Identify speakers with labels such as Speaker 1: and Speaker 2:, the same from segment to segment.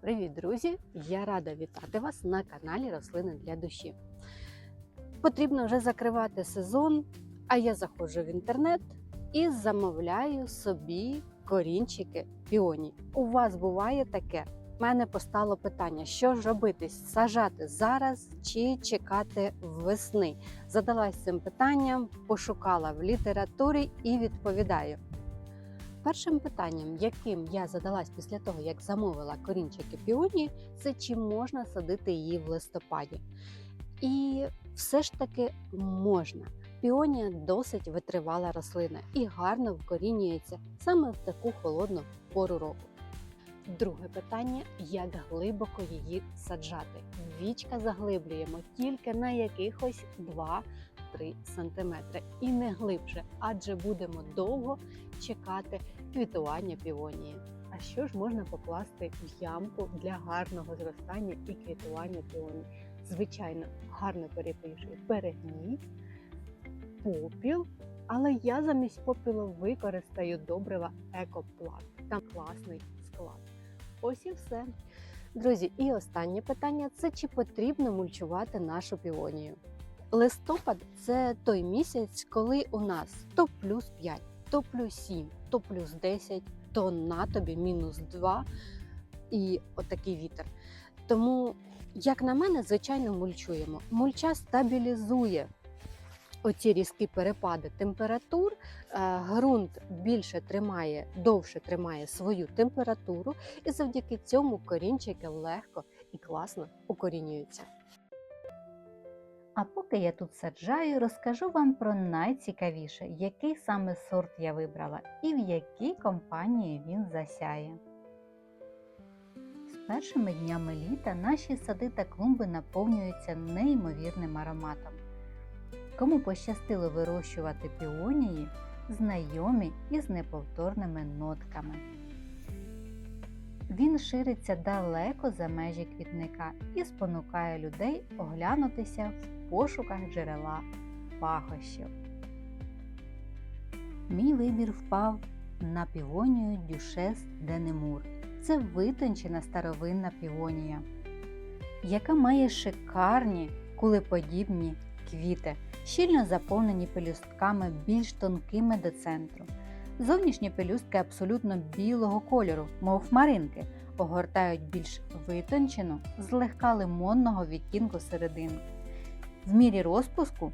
Speaker 1: Привіт, друзі! Я рада вітати вас на каналі Рослини для душі. Потрібно вже закривати сезон, а я заходжу в інтернет і замовляю собі корінчики піоній. У вас буває таке? У мене постало питання, що ж робити? Сажати зараз чи чекати весни? Задалась цим питанням, пошукала в літературі і відповідаю. Першим питанням, яким я задалась після того, як замовила корінчики піонії, це чи можна садити її в листопаді. І все ж таки можна. Піонія досить витривала рослина і гарно вкорінюється саме в таку холодну пору року. Друге питання: як глибоко її саджати? Вічка заглиблюємо тільки на якихось 2-3 см і не глибше, адже будемо довго чекати квітування піонії. А що ж можна покласти в ямку для гарного зростання і квітування піонії? Звичайно, гарно перепишую перегній, попіл, але я замість попілу використаю добрива екоплат. Там класний склад. Ось і все. Друзі, і останнє питання це чи потрібно мульчувати нашу піонію? Листопад це той місяць, коли у нас то плюс 5, то плюс 7, то плюс 10, то на тобі мінус 2 і отакий вітер. Тому, як на мене, звичайно, мульчуємо. Мульча стабілізує оці різкі перепади температур. Е, Ґрунт більше тримає, довше тримає свою температуру, і завдяки цьому корінчики легко і класно укорінюються.
Speaker 2: А поки я тут саджаю, розкажу вам про найцікавіше, який саме сорт я вибрала і в якій компанії він засяє. З першими днями літа наші сади та клумби наповнюються неймовірним ароматом. Кому пощастило вирощувати піонії, знайомі із неповторними нотками. Він шириться далеко за межі квітника і спонукає людей оглянутися в пошуках джерела пахощів. Мій вибір впав на півонію Дюшес Денемур. Це витончена старовинна півонія, яка має шикарні кулеподібні квіти, щільно заповнені пелюстками більш тонкими до центру. Зовнішні пелюстки абсолютно білого кольору, мов хмаринки, огортають більш витончену, злегка лимонного відтінку серединку. В мірі розпуску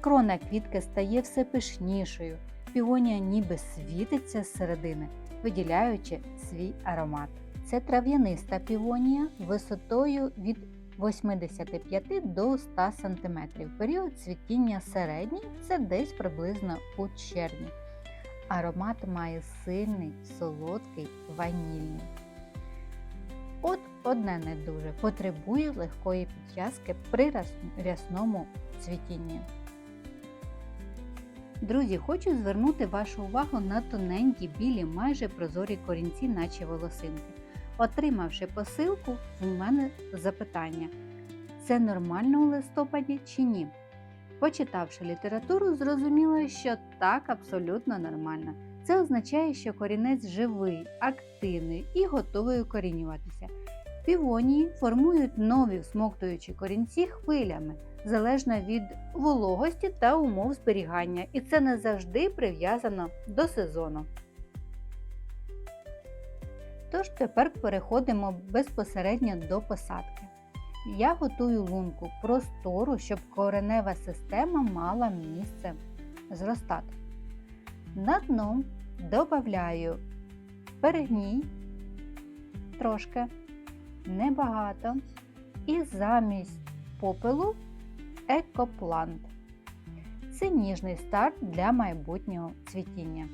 Speaker 2: крона квітки стає все пишнішою, піонія ніби світиться з середини, виділяючи свій аромат. Це трав'яниста півонія висотою від 85 до 100 см. Період цвітіння середній це десь приблизно у червні. Аромат має сильний, солодкий, ванільний. От одне не дуже потребує легкої підв'язки при рясному цвітінні. Друзі, хочу звернути вашу увагу на тоненькі білі, майже прозорі корінці, наче волосинки. Отримавши посилку, у мене запитання: це нормально у листопаді чи ні? Почитавши літературу, зрозуміло, що так абсолютно нормально. Це означає, що корінець живий, активний і готовий укорінюватися. Півонії формують нові всмоктуючі корінці хвилями, залежно від вологості та умов зберігання, і це не завжди прив'язано до сезону. Тож тепер переходимо безпосередньо до посадки. Я готую лунку простору, щоб коренева система мала місце зростати. На дно додаю перегній трошки, небагато, і замість попелу екоплант. Це ніжний старт для майбутнього цвітіння.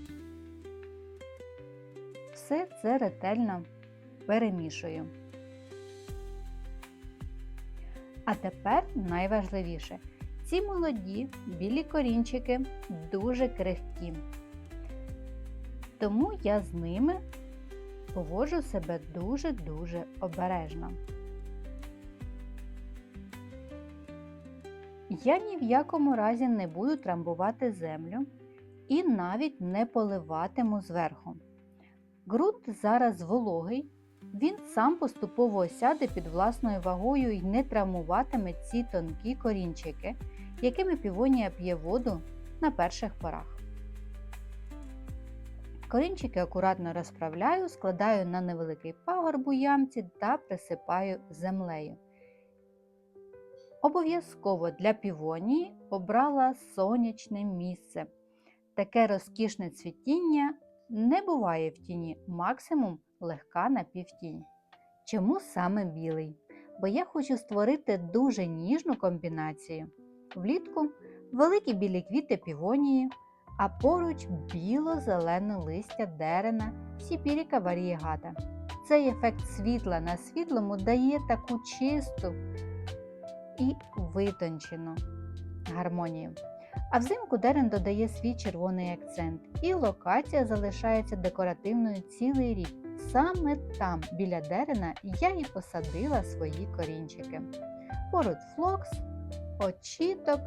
Speaker 2: Все це ретельно перемішую. А тепер найважливіше. Ці молоді білі корінчики дуже крихкі. Тому я з ними поводжу себе дуже-дуже обережно. Я ні в якому разі не буду трамбувати землю і навіть не поливатиму зверху. Ґрунт зараз вологий, Він сам поступово осяде під власною вагою і не травмуватиме ці тонкі корінчики, якими півонія п'є воду на перших порах. Корінчики акуратно розправляю, складаю на невеликий пагорб у ямці та присипаю землею. Обов'язково для півонії обрала сонячне місце. Таке розкішне цвітіння не буває в тіні, максимум легка напівтінь. Чому саме білий? Бо я хочу створити дуже ніжну комбінацію. Влітку великі білі квіти півонії, а поруч біло-зелене листя дерена сіпіріка варієгата. Цей ефект світла на світлому дає таку чисту і витончену гармонію. А взимку дерен додає свій червоний акцент, і локація залишається декоративною цілий рік. Саме там, біля дерена, я і посадила свої корінчики. Поруч флокс, очіток,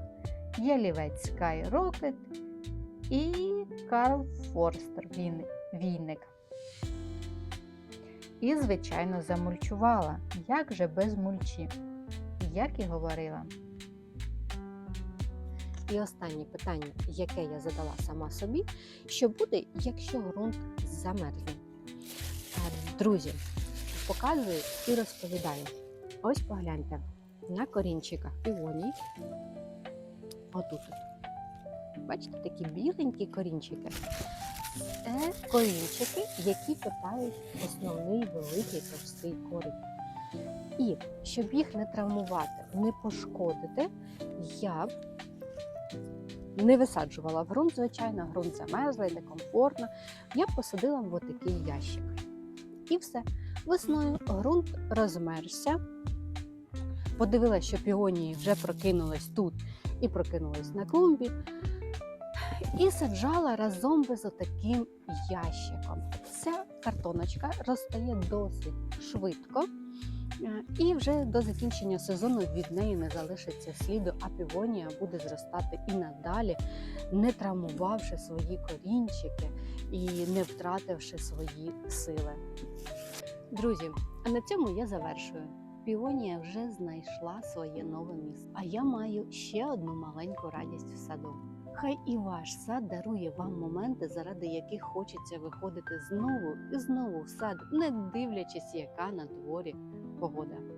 Speaker 2: ялівець Sky Rocket і Карл Форстер війник. І, звичайно, замульчувала, як же без мульчі, як і говорила.
Speaker 1: І останнє питання, яке я задала сама собі, що буде, якщо ґрунт замерзне? А, Друзі, показую і розповідаю. Ось погляньте на корінчиках півоній. Отут. Бачите, такі біленькі корінчики. Це корінчики, які питають основний великий товстий корінь. І щоб їх не травмувати, не пошкодити, я б не висаджувала в ґрунт, звичайно, ґрунт замерзлий, некомфортно. Я б посадила в отакий ящик. І все. Весною ґрунт розмерся. Подивилася, що піонії вже прокинулись тут і прокинулись на клумбі. І саджала разом з отаким ящиком. Ця картоночка розтає досить швидко. Е, І вже до закінчення сезону від неї не залишиться сліду, а півонія буде зростати і надалі, не травмувавши свої корінчики і не втративши свої сили. Друзі, а на цьому я завершую. Півонія вже знайшла своє нове місце. А я маю ще одну маленьку радість в саду. Хай і ваш сад дарує вам моменти, заради яких хочеться виходити знову і знову в сад, не дивлячись, яка на дворі погода.